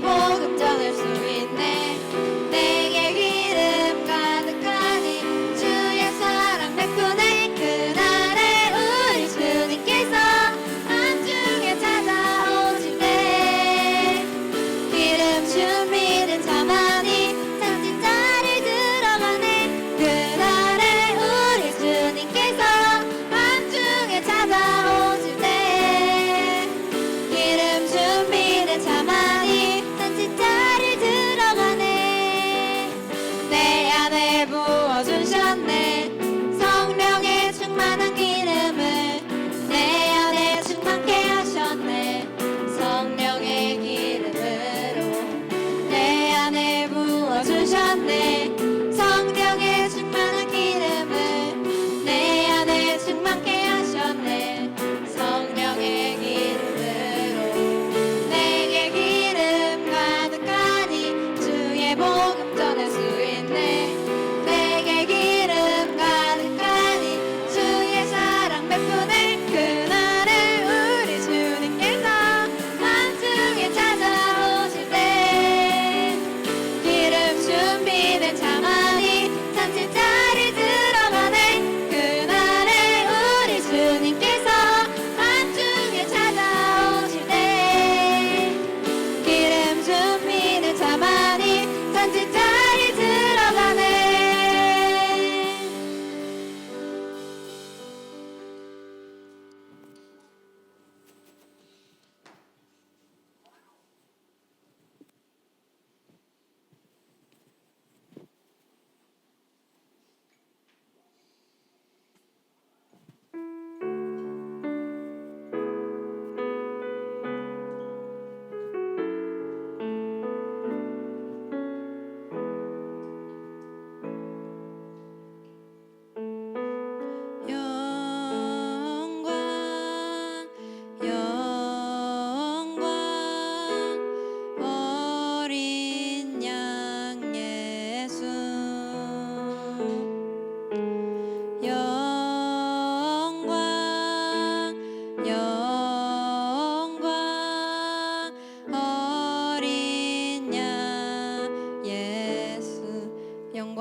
복음전을 수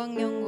5학년과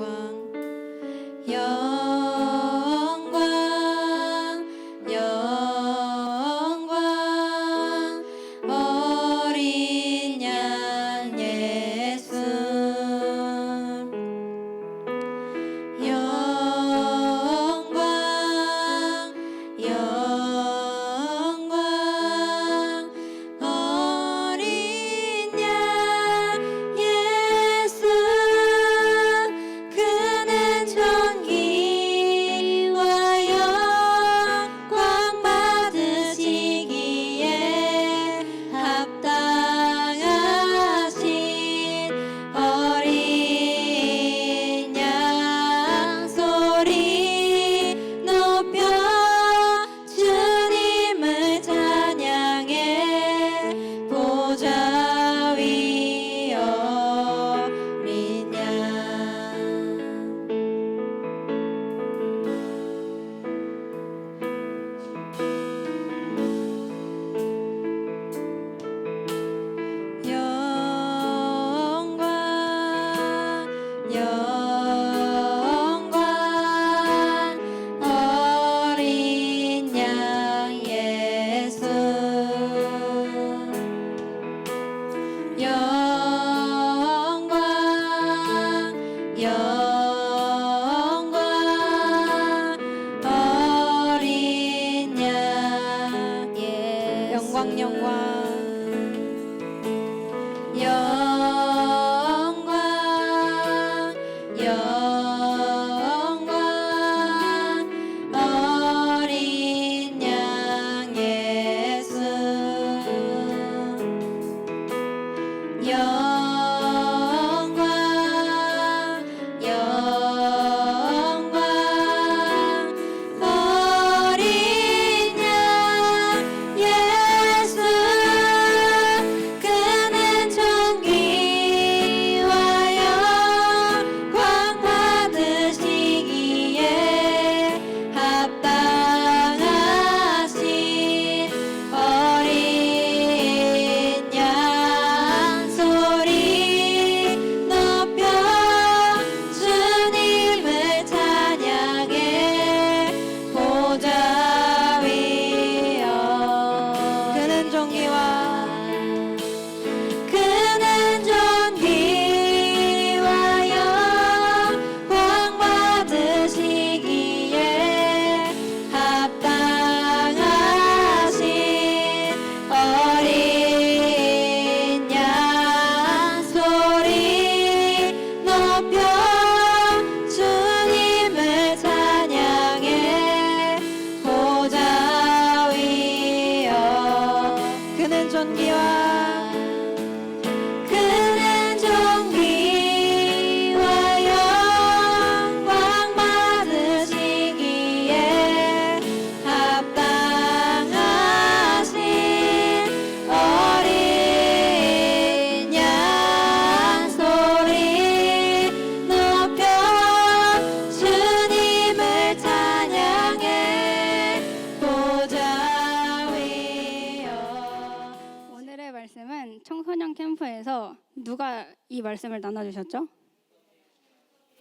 이 말씀을 나눠주셨죠?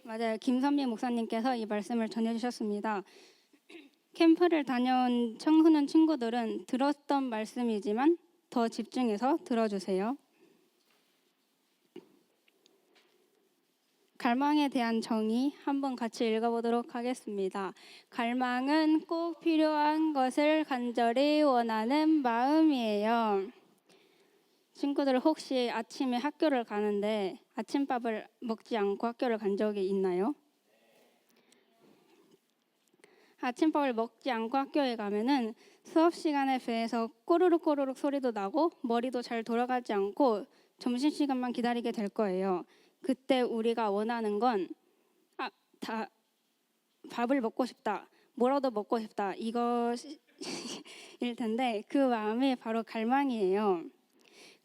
맞아요. 김선미 목사님께서 이 말씀을 전해주셨습니다. 캠프를 다녀온 청소년 친구들은 들었던 말씀이지만 더 집중해서 들어주세요. 갈망에 대한 정의 한번 같이 읽어보도록 하겠습니다. 갈망은 꼭 필요한 것을 간절히 원하는 마음이에요. 친구들 혹시 아침에 학교를 가는데 아침밥을 먹지 않고 학교를 간 적이 있나요? 아침밥을 먹지 않고 학교에 가면은 수업 시간에 배에서 꼬르륵 꼬르륵 소리도 나고 머리도 잘 돌아가지 않고 점심 시간만 기다리게 될 거예요. 그때 우리가 원하는 건 아, 다 밥을 먹고 싶다. 뭐라도 먹고 싶다. 이것일 텐데 그 마음이 바로 갈망이에요.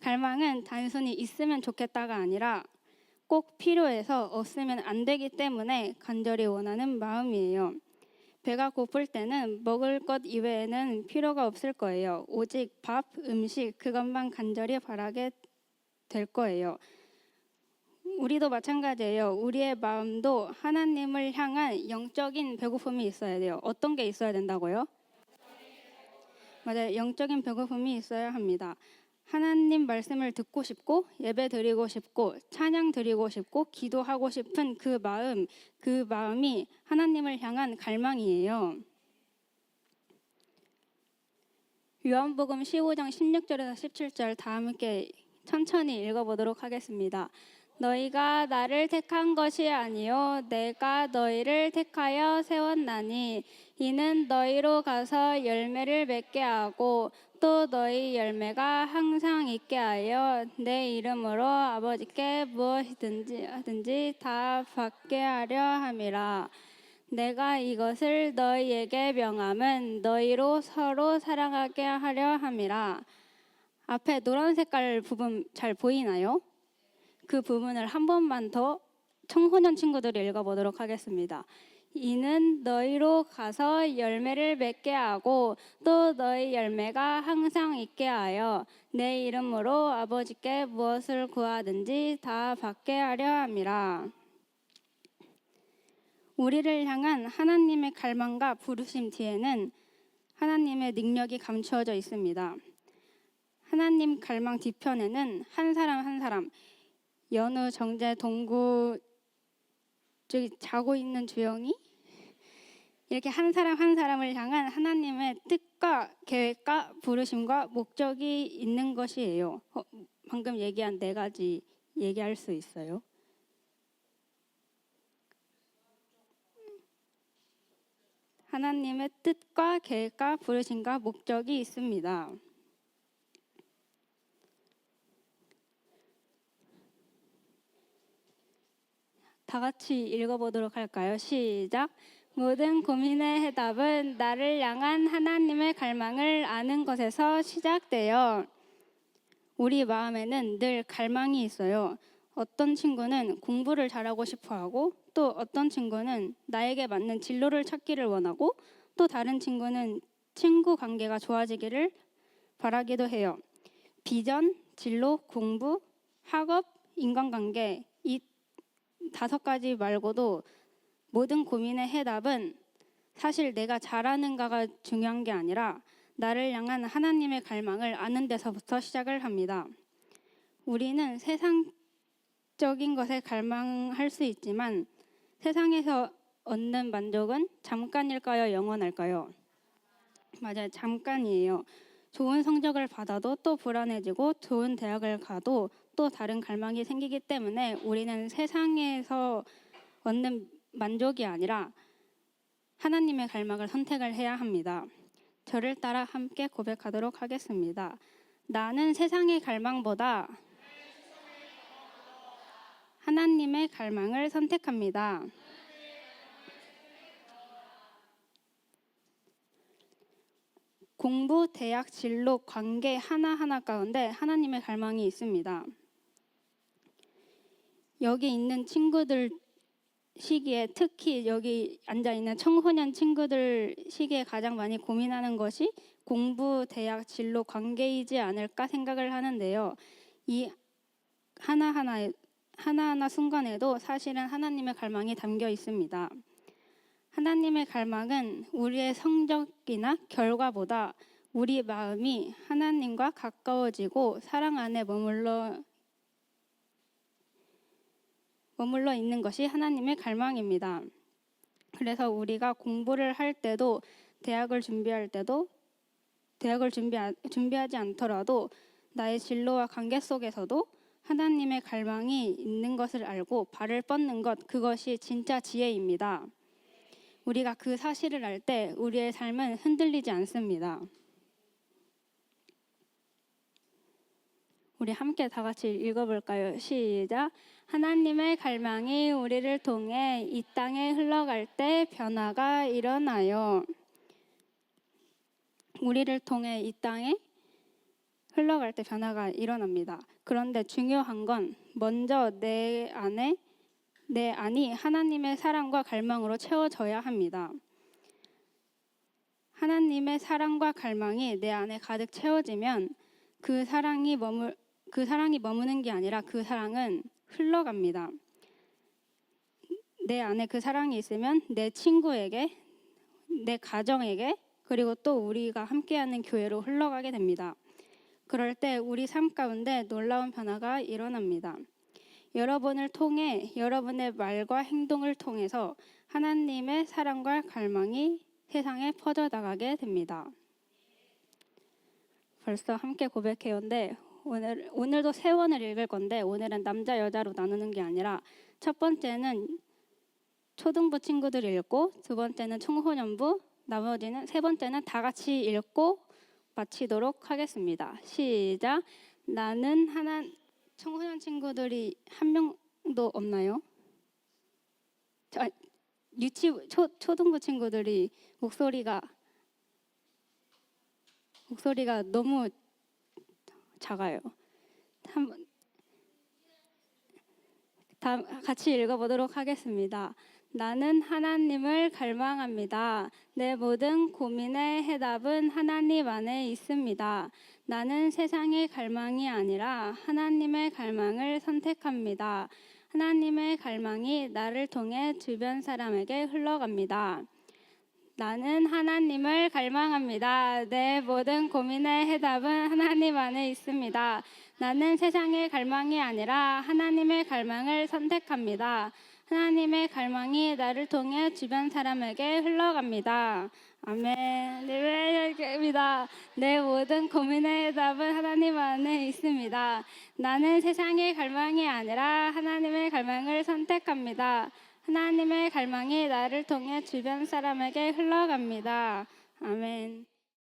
갈망은 단순히 있으면 좋겠다가 아니라 꼭 필요해서 없으면 안 되기 때문에 간절히 원하는 마음이에요. 배가 고플 때는 먹을 것 이외에는 필요가 없을 거예요. 오직 밥, 음식 그것만 간절히 바라게 될 거예요. 우리도 마찬가지예요. 우리의 마음도 하나님을 향한 영적인 배고픔이 있어야 돼요. 어떤 게 있어야 된다고요? 맞아요. 영적인 배고픔이 있어야 합니다. 하나님 말씀을 듣고 싶고 예배 드리고 싶고 찬양 드리고 싶고 기도하고 싶은 그 마음, 그 마음이 하나님을 향한 갈망이에요. 요한복음 15장 16절에서 17절 다 함께 천천히 읽어보도록 하겠습니다. 너희가 나를 택한 것이 아니요 내가 너희를 택하여 세웠나니 이는 너희로 가서 열매를 맺게 하고 또 너희 열매가 항상 있게 하여 내 이름으로 아버지께 무엇이든지 하든지 다 받게 하려 함이라. 내가 이것을 너희에게 명함은 너희로 서로 사랑하게 하려 함이라. 앞에 노란 색깔 부분 잘 보이나요? 그 부분을 한 번만 더 청소년 친구들이 읽어보도록 하겠습니다. 이는 너희로 가서 열매를 맺게 하고 또 너희 열매가 항상 있게 하여 내 이름으로 아버지께 무엇을 구하든지 다 받게 하려 함이라. 우리를 향한 하나님의 갈망과 부르심 뒤에는 하나님의 능력이 감추어져 있습니다. 하나님 갈망 뒤편에는 한 사람 한 사람 연우 정재 동구 저기 자고 있는 주영이 이렇게 한 사람 한 사람을 향한 하나님의 뜻과 계획과 부르심과 목적이 있는 것이에요. 어, 방금 얘기한 네 가지 얘기할 수 있어요? 하나님의 뜻과 계획과 부르심과 목적이 있습니다. 다 같이 읽어보도록 할까요? 시작. 모든 고민의 해답은 나를 향한 하나님의 갈망을 아는 것에서 시작돼요. 우리 마음에는 늘 갈망이 있어요. 어떤 친구는 공부를 잘하고 싶어 하고, 또 어떤 친구는 나에게 맞는 진로를 찾기를 원하고, 또 다른 친구는 친구 관계가 좋아지기를 바라기도 해요. 비전, 진로, 공부, 학업, 인간관계, 이 다섯 가지 말고도 모든 고민의 해답은 사실 내가 잘하는가가 중요한 게 아니라 나를 향한 하나님의 갈망을 아는 데서부터 시작을 합니다. 우리는 세상적인 것에 갈망할 수 있지만 세상에서 얻는 만족은 잠깐일까요? 영원할까요? 맞아요. 잠깐이에요. 좋은 성적을 받아도 또 불안해지고 좋은 대학을 가도 또 다른 갈망이 생기기 때문에 우리는 세상에서 얻는 만족이 아니라 하나님의 갈망을 선택을 해야 합니다. 저를 따라 함께 고백하도록 하겠습니다. 나는 세상의 갈망보다 하나님의 갈망을 선택합니다. 공부, 대학, 진로, 관계 하나하나 가운데 하나님의 갈망이 있습니다. 여기 있는 친구들 시기에 특히 여기 앉아 있는 청소년 친구들 시기에 가장 많이 고민하는 것이 공부, 대학, 진로, 관계이지 않을까 생각을 하는데요. 이 하나하나 하나하나 순간에도 사실은 하나님의 갈망이 담겨 있습니다. 하나님의 갈망은 우리의 성적이나 결과보다 우리 마음이 하나님과 가까워지고 사랑 안에 머물러 머물러 있는 것이 하나님의 갈망입니다. 그래서 우리가 공부를 할 때도 대학을 준비할 때도 대학을 준비 준비하지 않더라도 나의 진로와 관계 속에서도 하나님의 갈망이 있는 것을 알고 발을 뻗는 것 그것이 진짜 지혜입니다. 우리가 그 사실을 알 때 우리의 삶은 흔들리지 않습니다. 우리 함께 다 같이 읽어볼까요? 시작. 하나님의 갈망이 우리를 통해 이 땅에 흘러갈 때 변화가 일어나요. 우리를 통해 이 땅에 흘러갈 때 변화가 일어납니다. 그런데 중요한 건 먼저 내 안에 내 안이 하나님의 사랑과 갈망으로 채워져야 합니다. 하나님의 사랑과 갈망이 내 안에 가득 채워지면 그 사랑이 머물 그 사랑이 머무는 게 아니라 그 사랑은 흘러갑니다. 내 안에 그 사랑이 있으면 내 친구에게, 내 가정에게, 그리고 또 우리가 함께하는 교회로 흘러가게 됩니다. 그럴 때 우리 삶 가운데 놀라운 변화가 일어납니다. 여러분을 통해 여러분의 말과 행동을 통해서 하나님의 사랑과 갈망이 세상에 퍼져나가게 됩니다. 벌써 함께 고백해요인데 오늘 오늘도 세 원을 읽을 건데 오늘은 남자 여자로 나누는 게 아니라 첫 번째는 초등부 친구들 읽고 두 번째는 청소년부 나머지는 세 번째는 다 같이 읽고 마치도록 하겠습니다. 시작. 나는 하나 청소년 친구들이 한 명도 없나요? 저, 유치 초 초등부 친구들이 목소리가 목소리가 너무 작아요. 한번 다 같이 읽어보도록 하겠습니다. 나는 하나님을 갈망합니다. 내 모든 고민의 해답은 하나님 안에 있습니다. 나는 세상의 갈망이 아니라 하나님의 갈망을 선택합니다. 하나님의 갈망이 나를 통해 주변 사람에게 흘러갑니다. 나는 하나님을 갈망합니다. 내 모든 고민의 해답은 하나님 안에 있습니다. 나는 세상의 갈망이 아니라 하나님의 갈망을 선택합니다. 하나님의 갈망이 나를 통해 주변 사람에게 흘러갑니다. 아멘. 할렐루야입니다. 내 모든 고민의 해답은 하나님 안에 있습니다. 나는 세상의 갈망이 아니라 하나님의 갈망을 선택합니다. 하나님의 갈망이 나를 통해 주변 사람에게 흘러갑니다. 아멘.